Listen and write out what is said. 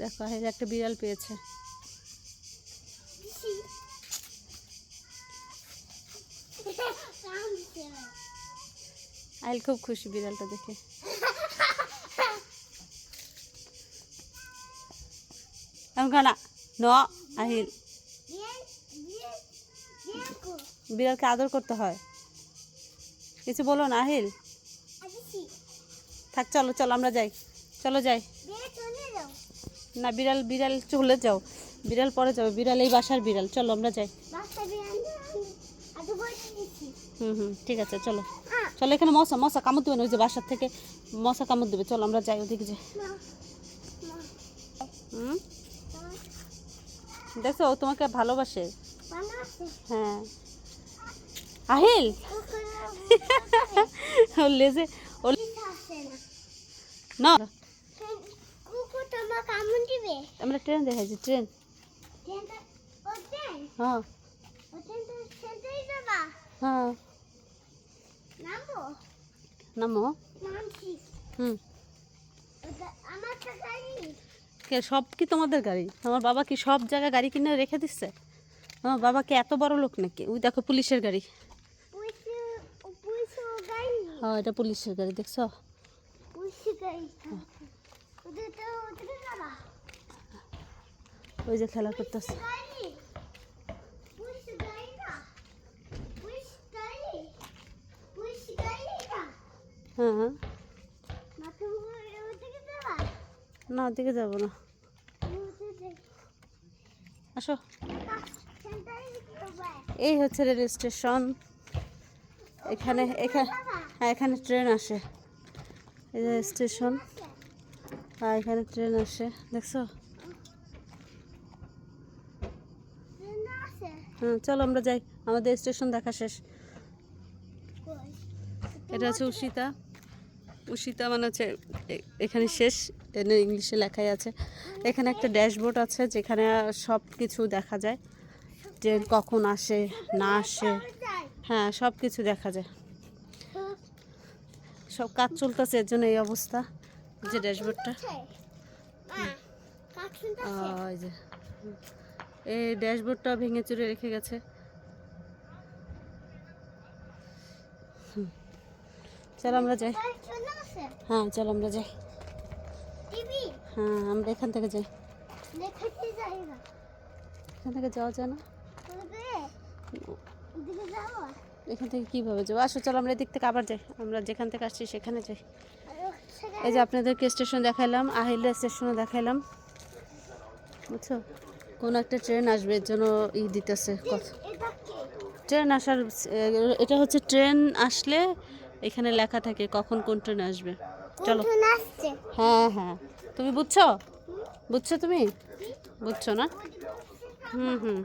দেখো আহিল একটা বিড়াল পেয়েছে। আহিল খুব খুশি বিড়ালটা দেখে। ন, আহিল। বিড়ালকে আদর করতে হয়। কিছু বলো না, আহিল? থাক, চলো চলো, আমরা যাই। চলো, যাই। না বিড়াল বিড়াল চলে যাও। বিড়াল পরে যাবে বিড়াল এই বাসার বিড়াল। চলো আমরা যাই। হুম হুম ঠিক আছে চলো। চলো এখানে মশা মশা কামড় দেবে না ওই যে বাসার থেকে মশা কামড় দেবে। চলো আমরা যাই ওদিকে যাই। হুম? দেখো ও তোমাকে ভালোবাসে। হ্যাঁ। আহিল? লেজে না কুকুর তোমার কামড় দিবে আমরা ট্রেন দেখাইছি ট্রেন হ্যাঁ। হ্যাঁ। নামো? হুম। কে সব কি তোমাদের গাড়ি? আমার বাবা কি সব জায়গায় গাড়ি কিনে রেখে দিচ্ছে? আমার বাবা কি এত বড় লোক নাকি? ওই দেখো পুলিশের গাড়ি। হ্যাঁ এটা পুলিশের গাড়ি দেখছ? ওই যে খেলা করতেছে। হ্যাঁ হ্যাঁ। না, ওদিকে যাব না। আসো। এই হচ্ছে রেল স্টেশন। এখানে এখানে হ্যাঁ এখানে ট্রেন আসে। এই স্টেশন। আর এখানে ট্রেন আসে, দেখছ? হ্যাঁ চলো আমরা যাই। আমাদের স্টেশন দেখা শেষ। এটা হচ্ছে উষিতা। উষিতা মানে হচ্ছে এখানে শেষ। এখানে ইংলিশে লেখাই আছে। এখানে একটা ড্যাশবোর্ড আছে যেখানে সব কিছু দেখা যায়। যে কখন আসে, না আসে। হ্যাঁ সব কিছু দেখা যায়। সব কাজ চলতেছে, এর জন্য এই অবস্থা। যে ড্যাশবোর্ডটা। ওই যে। এই ড্যাশবোর্ডটা ভেঙে চুরে রেখে গেছে। চলো আমরা যাই। হ্যাঁ চলো আমরা যাই। হ্যাঁ আমরা এখান থেকে যাই। এখান থেকে যাওয়া যায় না? এখান থেকে কীভাবে যাব? আসো চলো আমরা এদিক থেকে আবার যাই। আমরা যেখান থেকে আসছি সেখানে যাই। এই যে আপনাদেরকে স্টেশন দেখাইলাম আহিল্লা স্টেশনও দেখাইলাম। বুঝছ? কোনো একটা ট্রেন আসবে এর জন্য ই দিতেছে ট্রেন আসার এটা হচ্ছে ট্রেন আসলে এখানে লেখা থাকে কখন কোন ট্রেন আসবে। চলো। হ্যাঁ হ্যাঁ। তুমি বুঝছ? বুঝছ তুমি? বুঝছ না? হুম হুম।